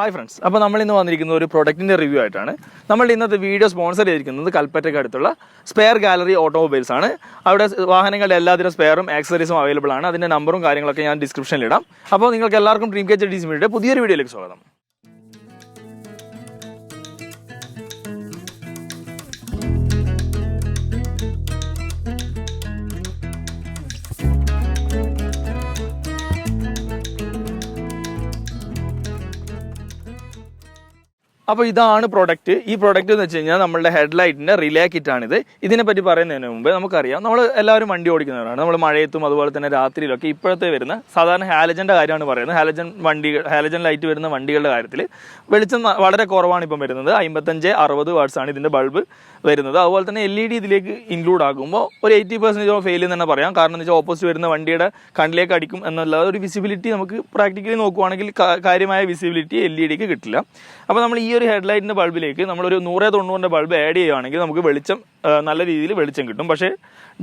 Hi friends അപ്പോൾ നമ്മൾ ഇന്ന് വന്നിരിക്കുന്നത് ഒരു പ്രൊഡക്റ്റിന്റെ റിവ്യൂ ആയിട്ടാണ്. നമ്മൾ ഇന്നത്തെ വീഡിയോ സ്പോൺസർ ചെയ്തിരിക്കുന്നത് കൽപ്പറ്റയ്ക്ക് അടുത്തുള്ള സ്പെയർ ഗാലറി ഓട്ടോമൊബൈൽസ് ആണ്. അവിടെ വാഹനങ്ങളുടെ എല്ലാത്തിനും സ്പെയറും ആക്സസറീസും അവൈലബിൾ ആണ്. അതിന്റെ നമ്പറും കാര്യങ്ങളൊക്കെ ഞാൻ ഡിസ്ക്രിപ്ഷനിൽ ഇടാം. അപ്പോൾ നിങ്ങൾക്ക് എല്ലാവർക്കും ഡ്രീം കെച്ച് ഡി സിമിയുടെ പുതിയൊരു വീഡിയോയിലേക്ക് സ്വാഗതം. അപ്പോൾ ഇതാണ് പ്രൊഡക്റ്റ് ഈ പ്രൊഡക്റ്റ് എന്ന് വെച്ച് കഴിഞ്ഞാൽ നമ്മുടെ ഹെഡ്ലൈറ്റിന്റെ റിലേ കിറ്റാണിത് ഇതിനെപ്പറ്റി പറയുന്നതിന് മുമ്പ് നമുക്കറിയാം നമ്മൾ എല്ലാവരും വണ്ടി ഓടിക്കുന്നവരാണ്. നമ്മൾ മഴയത്തും അതുപോലെ തന്നെ രാത്രിയിലൊക്കെ ഇപ്പോഴത്തെ വരുന്ന സാധാരണ ഹാലജന്റെ കാര്യമാണ് പറയുന്നത്. ഹാലജൻ വണ്ടി ഹാലജൻ ലൈറ്റ് വരുന്ന വണ്ടികളുടെ കാര്യത്തിൽ വെളിച്ചം വളരെ കുറവാണ് ഇപ്പം വരുന്നത്. അമ്പത്തഞ്ച് അറുപത് ആണ് ഇതിന്റെ ബൾബ് വരുന്നത്. അതുപോലെ തന്നെ എൽ ഇ ഡി ഇതിലേക്ക് ഇൻക്ലൂഡ് ആകുമ്പോൾ ഒരു എയ്റ്റി പെർസെന്റേജ് ഫെയിൽ എന്ന് തന്നെ പറയാം. കാരണം എന്ന് വെച്ചാൽ ഓപ്പോസിറ്റ് വരുന്ന വണ്ടിയുടെ കണ്ണിലേക്ക് അടിക്കും എന്നല്ലാതെ ഒരു വിസിബിലിറ്റി നമുക്ക് പ്രാക്ടിക്കലി നോക്കുവാണെങ്കിൽ കാര്യമായ വിസിബിലിറ്റി എൽ ഇ ഡിക്ക് കിട്ടില്ല. അപ്പോൾ നമ്മൾ ഈ ഒരു ഹെഡ്ലൈറ്റിന്റെ ബൾബിലേക്ക് നമ്മളൊരു നൂറ് തൊണ്ണൂറിന്റെ ബൾബ് ആഡ് ചെയ്യുകയാണെങ്കിൽ നമുക്ക് വെളിച്ചം നല്ല രീതിയിൽ വെളിച്ചം കിട്ടും. പക്ഷേ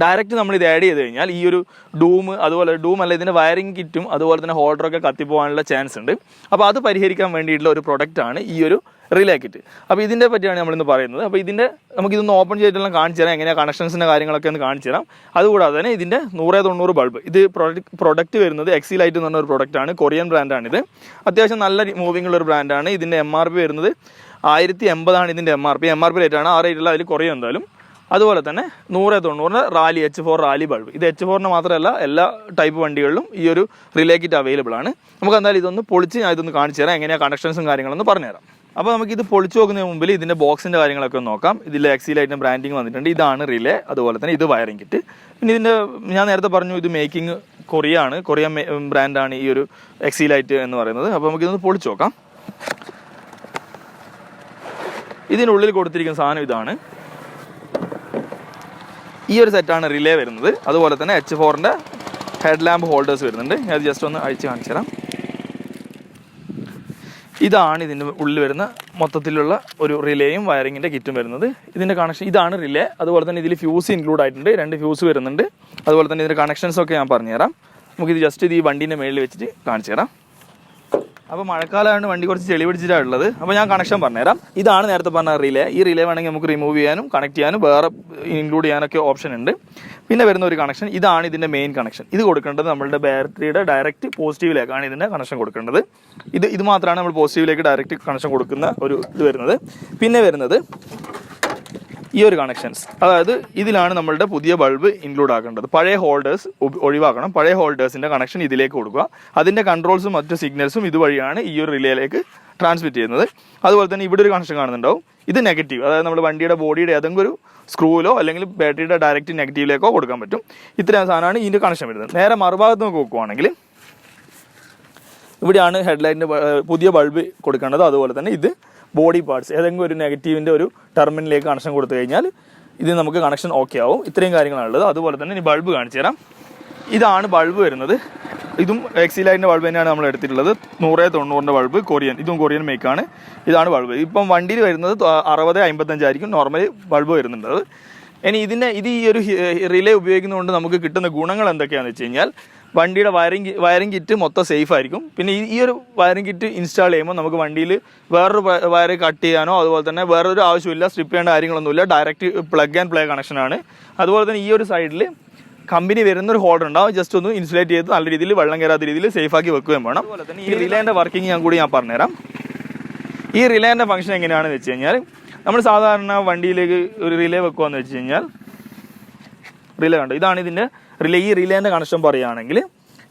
ഡയറക്റ്റ് നമ്മൾ ഇത് ആഡ് ചെയ്ത് കഴിഞ്ഞാൽ ഈ ഒരു ഡൂം അതുപോലെ ഡൂം അല്ല ഇതിന്റെ വയറിംഗ് കിറ്റും അതുപോലെ തന്നെ ഹോൾഡറൊക്കെ കത്തിപ്പോകാനുള്ള ചാൻസ് ഉണ്ട്. അപ്പോൾ അത് പരിഹരിക്കാൻ വേണ്ടിയിട്ടുള്ള ഒരു പ്രൊഡക്റ്റാണ് ഈ ഒരു റിലേ കിറ്റ് അപ്പോൾ ഇതിന്റെ പറ്റിയാണ് നമ്മളിന്ന് പറയുന്നത്. അപ്പോൾ ഇതിന്റെ നമുക്കിതൊന്ന് ഓപ്പൺ ചെയ്തിട്ടെല്ലാം കാണിച്ചു തരാം. എങ്ങനെയാണ് കണക്ഷൻസിന്റെ കാര്യങ്ങളൊക്കെ ഒന്ന് കാണിച്ചു തരാം. അതുകൂടാതെ തന്നെ ഇതിന്റെ നൂറേ തൊണ്ണൂറ് ബൾബ് ഇത് പ്രൊഡക്റ്റ് പ്രൊഡക്റ്റ് വരുന്നത് എക്സി ലൈറ്റ് എന്ന് പറഞ്ഞ ഒരു പ്രൊഡക്റ്റാണ് കൊറിയൻ ബ്രാൻഡാണിത് അത്യാവശ്യം നല്ല മൂവിംഗ് ഉള്ള ഒരു ബ്രാൻഡാണ് ഇതിന്റെ എം ആർ പി വരുന്നത് ആയിരത്തി എൺപതാണ് ഇതിന്റെ M R P M R P റേറ്റാണ് ആ റേറ്റുള്ള അതിൽ കുറയും എന്തായാലും. അതുപോലെ തന്നെ നൂറ് തൊണ്ണൂറിന് rally H four rally bulb ഇത് എച്ച് ഫോറിന് മാത്രമല്ല എല്ലാ ടൈപ്പ് വണ്ടികളിലും ഈ ഒരു റിലേ കിറ്റ് അവൈലബിൾ ആണ്. നമുക്ക് എന്തായാലും ഇതൊന്ന് പൊളിച്ച് ഞാൻ ഇതൊന്ന് കാണിച്ചു തരാം. എങ്ങനെയാണ് കണക്ഷൻസും കാര്യങ്ങളൊന്ന് പറഞ്ഞുതരാം. അപ്പോൾ നമുക്ക് ഇത് പൊളിച്ചു നോക്കുന്നതിന് മുമ്പിൽ ഇതിന്റെ ബോക്സിന്റെ കാര്യങ്ങളൊക്കെ നോക്കാം. ഇതിൽ എക്സിലായിട്ട് ബ്രാൻഡിങ് വന്നിട്ടുണ്ട്. ഇതാണ് റിലേ അതുപോലെ തന്നെ ഇത് വയറിംഗ് കിറ്റ് പിന്നെ ഇതിന്റെ ഞാൻ നേരത്തെ പറഞ്ഞു ഇത് മേക്കിംഗ് കൊറിയ ആണ് കൊറിയ ബ്രാൻഡാണ് ഈ ഒരു എക്സിലൈറ്റ് എന്ന് പറയുന്നത്. അപ്പോൾ നമുക്കിതൊന്ന് പൊളിച്ചു നോക്കാം. ഇതിനുള്ളിൽ കൊടുത്തിരിക്കുന്ന സാധനം ഇതാണ്. ഈ ഒരു സെറ്റാണ് റിലേ വരുന്നത്. അതുപോലെ തന്നെ എച്ച് ഫോറിന്റെ ഹെഡ് ലാമ്പ് ഹോൾഡേഴ്സ് വരുന്നുണ്ട്. ഞാൻ ജസ്റ്റ് ഒന്ന് അഴിച്ച് കാണിച്ചു തരാം ഇതാണ് ഇതിന്റെ ഉള്ളിൽ വരുന്ന മൊത്തത്തിലുള്ള ഒരു റിലേയും വയറിങ്ങിന്റെ കിറ്റും വരുന്നത്. ഇതിന്റെ കണക്ഷൻ ഇതാണ് റിലേ. അതുപോലെ തന്നെ ഇതിൽ ഫ്യൂസ് ഇൻക്ലൂഡ് ആയിട്ടുണ്ട്. രണ്ട് ഫ്യൂസ് വരുന്നുണ്ട്. അതുപോലെ തന്നെ ഇതിന്റെ കണക്ഷൻസ് ഒക്കെ ഞാൻ പറഞ്ഞുതരാം. നമുക്കിത് ജസ്റ്റ് ഇത് ഈ വണ്ടീന്റെ മേളിൽ വെച്ചിട്ട് കാണിച്ചു തരാം അപ്പോൾ മഴക്കാലമായതുകൊണ്ട് വണ്ടി കുറച്ച് ചെളി പിടിച്ചിട്ടാണ് ഉള്ളത്. അപ്പോൾ ഞാൻ കണക്ഷൻ പറഞ്ഞുതരാം. ഇതാണ് നേരത്തെ പറഞ്ഞ റിലേ ഈ റിലേ വേണമെങ്കിൽ നമുക്ക് റിമൂവ് ചെയ്യാനും കണക്ട് ചെയ്യാനും വേറെ ഇൻക്ലൂഡ് ചെയ്യാനൊക്കെ ഓപ്ഷൻ ഉണ്ട്. പിന്നെ വരുന്ന ഒരു കണക്ഷൻ ഇതാണ് ഇതിന്റെ മെയിൻ കണക്ഷൻ ഇത് കൊടുക്കേണ്ടത് നമ്മളുടെ ബാറ്ററിയുടെ ഡയറക്റ്റ് പോസിറ്റീവിലേക്കാണ് ഇതിന്റെ കണക്ഷൻ കൊടുക്കേണ്ടത്. ഇത് ഇത് മാത്രമാണ് നമ്മൾ പോസിറ്റീവിലേക്ക് ഡയറക്റ്റ് കണക്ഷൻ കൊടുക്കുന്ന ഒരു ഇത് വരുന്നത്. പിന്നെ വരുന്നത് ഈ ഒരു കണക്ഷൻസ് അതായത് ഇതിലാണ് നമ്മളുടെ പുതിയ ബൾബ് ഇൻക്ലൂഡ് ആക്കേണ്ടത് പഴയ ഹോൾഡേഴ്സ് ഒഴിവാക്കണം. പഴയ ഹോൾഡേഴ്സിന്റെ കണക്ഷൻ ഇതിലേക്ക് കൊടുക്കുക. അതിന്റെ കൺട്രോൾസും മറ്റ് സിഗ്നൽസും ഇതുവഴിയാണ് ഈ ഒരു റിലേയിലേക്ക് ട്രാൻസ്മിറ്റ് ചെയ്യുന്നത്. അതുപോലെ തന്നെ ഇവിടെ ഒരു കണക്ഷൻ കാണുന്നുണ്ടാവും. ഇത് നെഗറ്റീവ് അതായത് നമ്മുടെ വണ്ടിയുടെ ബോഡിയുടെ ഏതെങ്കിലും ഒരു സ്ക്രൂവിലോ അല്ലെങ്കിൽ ബാറ്ററിയുടെ ഡയറക്റ്റ് നെഗറ്റീവിലേക്കോ കൊടുക്കാൻ പറ്റും. ഇത്രയും സാധനമാണ് ഇതിന്റെ കണക്ഷൻ വരുന്നത്. നേരെ മറുഭാഗത്ത് നമുക്ക് നോക്കുവാണെങ്കിൽ ഇവിടെയാണ് ഹെഡ്ലൈറ്റിന്റെ പുതിയ ബൾബ് കൊടുക്കേണ്ടത്. അതുപോലെ തന്നെ ഇത് ബോഡി പാർട്സ് ഏതെങ്കിലും ഒരു നെഗറ്റീവിന്റെ ഒരു ടെർമിനലിലേക്ക് കണക്ഷൻ കൊടുത്തു കഴിഞ്ഞാൽ ഇത് നമുക്ക് കണക്ഷൻ ഓക്കെ ആവും. ഇത്രയും കാര്യങ്ങളാണുള്ളത് അതുപോലെ തന്നെ ഇനി ബൾബ് കാണിച്ചു തരാം. ഇതാണ് ബൾബ് വരുന്നത്. ഇതും എക്സി ലൈറ്റിന്റെ ബൾബ് തന്നെയാണ് നമ്മൾ എടുത്തിട്ടുള്ളത്. നൂറ് തൊണ്ണൂറിന്റെ ബൾബ് കൊറിയൻ. ഇതും കൊറിയൻ മേക്കാണ് ഇതാണ് ബൾബ്. ഇപ്പം വണ്ടിയിൽ വരുന്നത് അറുപത് അമ്പത്തഞ്ചായിരിക്കും നോർമലി ബൾബ് വരുന്നുണ്ട് അത് ഇനി ഇതിന്റെ ഇത് ഈ ഒരു റിലേ ഉപയോഗിക്കുന്നതുകൊണ്ട് നമുക്ക് കിട്ടുന്ന ഗുണങ്ങൾ എന്തൊക്കെയാണെന്ന് വെച്ച് കഴിഞ്ഞാൽ വണ്ടിയുടെ വയറിംഗ് വയറിംഗ് കിറ്റ് മൊത്തം സേഫ് ആയിരിക്കും. പിന്നെ ഈ- ഈ ഒരു വയറിംഗ് കിറ്റ് ഇൻസ്റ്റാൾ ചെയ്യുമ്പോൾ നമുക്ക് വണ്ടിയിൽ വേറൊരു വയർ കട്ട് ചെയ്യാനോ അതുപോലെ തന്നെ വേറൊരു ആവശ്യമില്ല സ്ട്രിപ്പ് ചെയ്യേണ്ട കാര്യങ്ങളൊന്നുമില്ല. ഡയറക്റ്റ് പ്ലഗ് ആൻഡ് പ്ലേ കണക്ഷനാണ് അതുപോലെ തന്നെ ഈ ഒരു സൈഡിൽ കമ്പനി വരുന്ന ഒരു ഹോൾഡർ ഉണ്ടാവും. ജസ്റ്റ് ഒന്ന് ഇൻസുലേറ്റ് ചെയ്ത് നല്ല രീതിയിൽ വെള്ളം കയറാത്ത രീതിയിൽ സേഫ് ആക്കി വെക്കുകയും വേണം. അതുപോലെ തന്നെ ഈ റിലേന്റെ വർക്കിംഗ് ഞാൻ കൂടി ഞാൻ പറഞ്ഞുതരാം. ഈ റിലേന്റെ ഫംഗ്ഷൻ എങ്ങനെയാണെന്ന് വെച്ച് കഴിഞ്ഞാൽ നമ്മൾ സാധാരണ വണ്ടിയിലേക്ക് ഒരു റിലേ വെക്കുകയെന്ന് വെച്ച് കഴിഞ്ഞാൽ റിലേ കണ്ടോ? ഇതാണ് ഇതിന്റെ റിലേ ഈ റിലേന്റെ കണക്ഷൻ പറയുകയാണെങ്കിൽ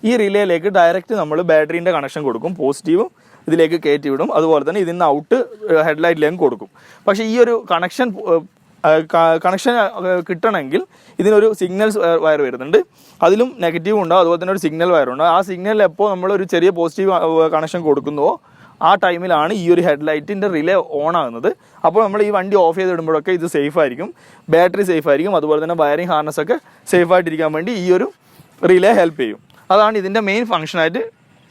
ഈ റിലേയിലേക്ക് ഡയറക്റ്റ് നമ്മൾ ബാറ്ററീന്റെ കണക്ഷൻ കൊടുക്കും പോസിറ്റീവും ഇതിലേക്ക് കയറ്റി വിടും. അതുപോലെ തന്നെ ഇതിൽ നിന്ന് ഔട്ട് ഹെഡ്ലൈറ്റിലേക്കും കൊടുക്കും. പക്ഷേ ഈ ഒരു കണക്ഷൻ കണക്ഷൻ കിട്ടണമെങ്കിൽ ഇതിനൊരു സിഗ്നൽ വയർ വരുന്നുണ്ട്. അതിലും നെഗറ്റീവ് ഉണ്ടാവും അതുപോലെ തന്നെ ഒരു സിഗ്നൽ വയർ വയറുണ്ട് ആ സിഗ്നലിൽ എപ്പോൾ നമ്മൾ ഒരു ചെറിയ പോസിറ്റീവ് കണക്ഷൻ കൊടുക്കുന്നുവോ ആ ടൈമിലാണ് ഈ ഒരു ഹെഡ്ലൈറ്റിന്റെ റിലേ ഓൺ ആകുന്നത് അപ്പോൾ നമ്മൾ ഈ വണ്ടി ഓഫ് ചെയ്തിടുമ്പോഴൊക്കെ ഇത് സേഫ് ആയിരിക്കും. ബാറ്ററി സേഫ് ആയിരിക്കും. അതുപോലെ തന്നെ വയറിംഗ് ഹാർനസ് ഒക്കെ സേഫ് ആയിട്ടിരിക്കാൻ വേണ്ടി ഈ ഒരു റിലേ ഹെൽപ്പ് ചെയ്യും. അതാണ് ഇതിന്റെ മെയിൻ ഫംഗ്ഷനായിട്ട്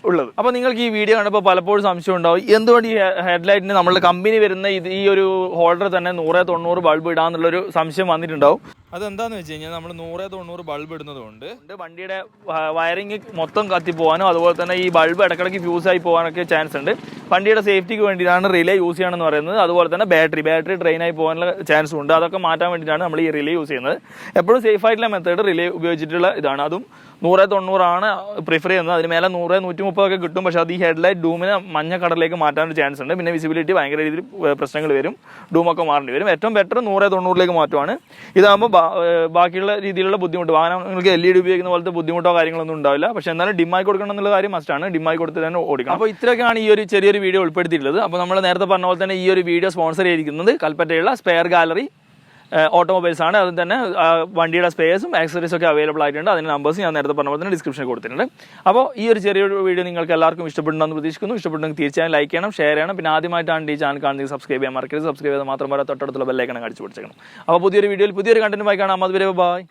ഉള്ളത്. അപ്പോൾ നിങ്ങൾക്ക് ഈ വീഡിയോ കണ്ടപ്പോൾ പലപ്പോഴും സംശയം ഉണ്ടാവും എന്തുകൊണ്ട് ഈ ഹെഡ്ലൈറ്റിന് നമ്മൾ കമ്പനി വരുന്ന ഇത് ഈ ഒരു ഹോൾഡർ തന്നെ നൂറ് തൊണ്ണൂറ് ബൾബ് ഇടാന്നുള്ളൊരു സംശയം വന്നിട്ടുണ്ടാവും. അതെന്താന്ന് വെച്ച് കഴിഞ്ഞാൽ നമ്മൾ നൂറ് തൊണ്ണൂറ് ബൾബ് ഇടുന്നത് കൊണ്ട് വണ്ടിയുടെ വയറിങ് മൊത്തം കത്തി പോകാനും അതുപോലെ തന്നെ ഈ ബൾബ് ഇടക്കിടക്ക് ഫ്യൂസ് ആയി പോകാനൊക്കെ ചാൻസ് ഉണ്ട്. വണ്ടിയുടെ സേഫ്റ്റിക്ക് വേണ്ടിയിട്ടാണ് റിലേ യൂസ് ചെയ്യണമെന്ന് പറയുന്നത്. അതുപോലെ തന്നെ ബാറ്ററി ബാറ്ററി ഡ്രെയിൻ ആയി പോകാനുള്ള ചാൻസ് ഉണ്ട്. അതൊക്കെ മാറ്റാൻ വേണ്ടിയിട്ടാണ് നമ്മൾ ഈ റിലേ യൂസ് ചെയ്യുന്നത്. എപ്പോഴും സേഫ് ആയിട്ടുള്ള മെത്തേഡ് റിലേ ഉപയോഗിച്ചിട്ടുള്ള ഇതാണ്. അതും നൂറ് തൊണ്ണൂറാണ് പ്രിഫർ ചെയ്യുന്നത്. അതിന് മേലെ നൂറ് നൂറ്റി മുപ്പതൊക്കെ കിട്ടും. പക്ഷേ അത് ഈ ഹെഡ്ലൈറ്റ് ഡൂമിനെ മഞ്ഞ കടലിലേക്ക് മാറ്റാൻ ചാൻസ് ഉണ്ട്. പിന്നെ വിസിബിലിറ്റി ഭയങ്കര രീതിയിൽ പ്രശ്നങ്ങൾ വരും. ഡൂമൊക്കെ മാറേണ്ടി വരും. ഏറ്റവും ബെറ്റർ നൂറ് തൊണ്ണൂറിലേക്ക് മാറ്റുവാണ്. ഇതാകുമ്പോൾ ബാക്കിയുള്ള രീതിയിലുള്ള ബുദ്ധിമുട്ട് വാഹനം നിങ്ങൾക്ക് എൽ ഇ ഡി ഉപയോഗിക്കുന്ന പോലത്തെ ബുദ്ധിമുട്ടോ കാര്യങ്ങളൊന്നും ഉണ്ടാവില്ല. പക്ഷേ എന്നാലും ഡിമായി കൊടുക്കണം എന്നുള്ള കാര്യം മസ്റ്റാണ് ഡിമായി കൊടുത്ത് തന്നെ ഓടിക്കണം. അപ്പോൾ ഇത്രയൊക്കെയാണ് ഈ ഒരു ചെറിയൊരു വീഡിയോ ഉൾപ്പെടുത്തിയിട്ടുള്ളത്. അപ്പോൾ നമ്മൾ നേരത്തെ പറഞ്ഞ പോലെ തന്നെ ഈ ഒരു വീഡിയോ സ്പോൺസർ ചെയ്തിരിക്കുന്നത് കൽപ്പറ്റയുള്ള സ്പെയർ ഗാലറി ഓട്ടോമൊബൈൽസ് ആണ്. അതും തന്നെ വണ്ടിയുടെ സ്പേസും ആക്സസറീസ് ഒക്കെ അവൈലബിൾ ആയിട്ടുണ്ട്. അതിന്റെ നമ്പേഴ്സ് ഞാൻ നേരത്തെ പറഞ്ഞ പോലെ തന്നെ ഡിസ്ക്രിപ്ഷനിൽ കൊടുത്തിട്ടുണ്ട്. അപ്പോൾ ഈ ഒരു ചെറിയൊരു വീഡിയോ നിങ്ങൾക്ക് എല്ലാവർക്കും ഇഷ്ടപ്പെടുന്നുണ്ടെന്ന് പ്രതീക്ഷിക്കുന്നു. ഇഷ്ടപ്പെടുന്നെങ്കിൽ തീർച്ചയായും ലൈക്ക് ചെയ്യണം ഷെയർ ചെയ്യണം. പിന്നെ ആദ്യമായിട്ടാണ് ഈ ചാനൽ കാണുന്നത് സബ്സ്ക്രൈബ് ചെയ്യാൻ മറക്കരുത്. സബ്സ്ക്രൈബ് ചെയ്താൽ മാത്രം വരെ തൊട്ടടുത്തുള്ള ബെല്ലൈക്കണം അടിച്ചു പിടിച്ചേക്കണം അപ്പോൾ പുതിയൊരു വീഡിയോയിൽ പുതിയൊരു കണ്ടന്റുമായി കാണാം. അതുവരെ ബൈ